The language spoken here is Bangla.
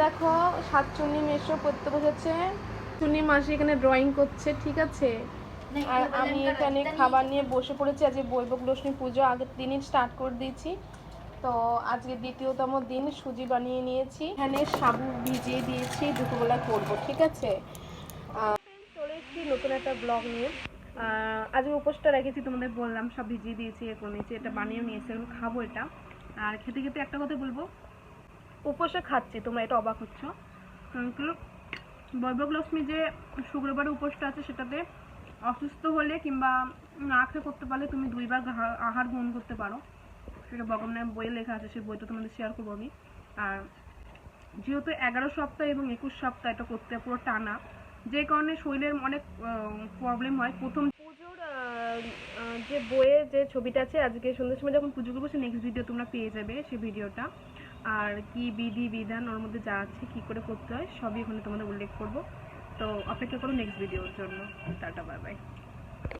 দেখো সাতচুন্নি মেশো পড়তে বসেছে। চুন্নি মাসি এখানে ড্রয়িং করছে ঠিক আছে? আর আমি এখানে খাবার নিয়ে বসে পড়েছি আজকে বৈবক লক্ষ্মী পুজো আগের দিনই স্টার্ট করে দিয়েছি। তো আজকে দ্বিতীয়তম দিন সুজি বানিয়ে নিয়েছি। এখানে সাবু ভিজিয়ে দিয়েছি দুপুরবেলা করব ঠিক আছে? চলে এসেছি নতুন একটা ব্লগ নিয়ে। আহ, আজকে উপোসটা রেখেছি তোমাদের বললাম সব ভিজিয়ে দিয়েছি এ এটা বানিয়ে নিয়েছি খাব এটা। আর খেতে খেতে একটা কথা বলব উপোসে খাচ্ছি, তোমরা এটা অবাক হচ্ছ। কিন্তু বৈভব লক্ষ্মী যে শুক্রবারে উপোসটা আছে, সেটাতে অসুস্থ হলে কিংবা না খেয়ে করতে পারলে তুমি দুইবার আহার গ্রহণ করতে পারো। সেটা ভগবানের বইয়ে লেখা আছে, সেই বইটা তোমাদের শেয়ার করব আমি। আর যেহেতু এগারো সপ্তাহ এবং একুশ সপ্তাহ এটা করতে পুরো টানা, যে কারণে শরীরের অনেক প্রবলেম হয়। প্রথম পুজোর যে বইয়ে যে ছবিটা আছে, আজকে সন্ধ্যের সময় যখন পুজো করব সে নেক্সট ভিডিও তোমরা পেয়ে যাবে সেই ভিডিওটা আর কি বিধি বিধান ওর মধ্যে যা আছে, কি করে করতে হয়, সবই ওখানে তোমাদের উল্লেখ করব। তো অপেক্ষা করো নেক্সট ভিডিওর জন্য। Tata bye bye